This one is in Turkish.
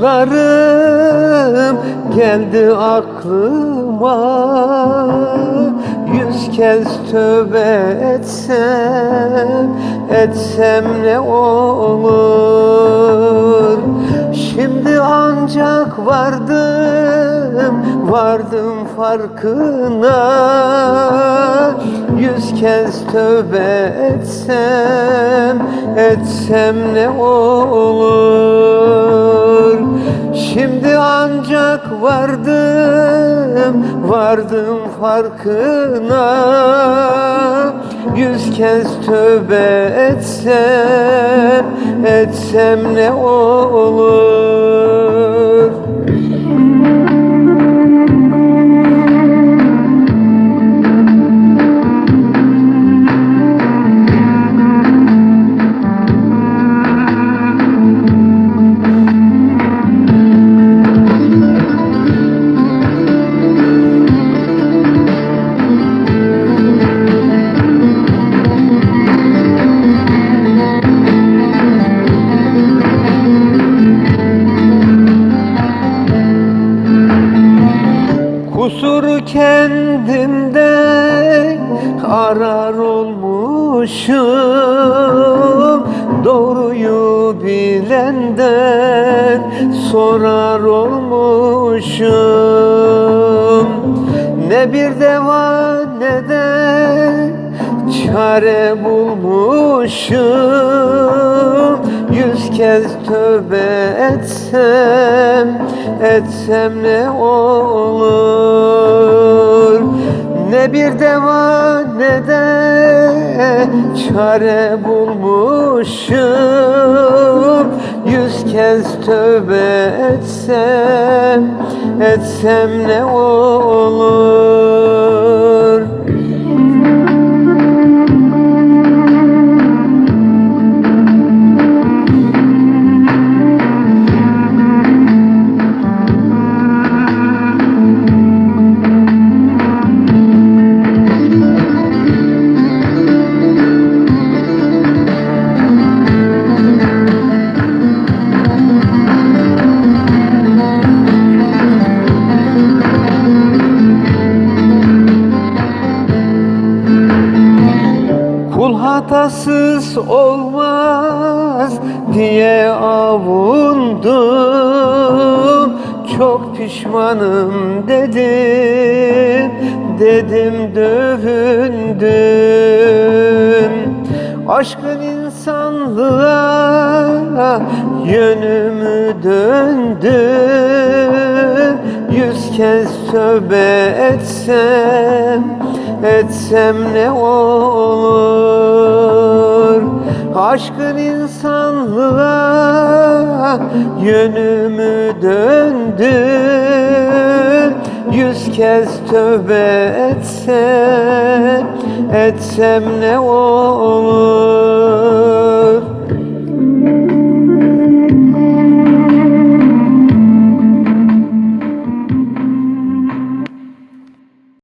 Yaptıklarım geldi aklıma. Yüz kez tövbe etsem Etsem ne olur ancak vardım Vardım farkına. Yüz kez tövbe etsem Etsem ne olur? Şimdi ancak vardım Vardım farkına. Yüz kez tövbe etsem Etsem ne olur kendimde arar olmuşum. Doğruyu bilenden sorar olmuşum. Ne bir deva ne de çare bulmuşum Yüz kez tövbe etsem Etsem ne olur? Ne bir deva ne de çare bulmuşum. Yüz kez tövbe etsem Etsem ne olur hatasız olmaz diye avundum. Çok pişmanım dedim, dedim dövündüm. Aşkın insanlığa yönümü döndüm Yüz kez tövbe etsem etsem ne olur? Aşkın insanlığa yönümü döndüm Yüz kez tövbe etsem etsem ne olur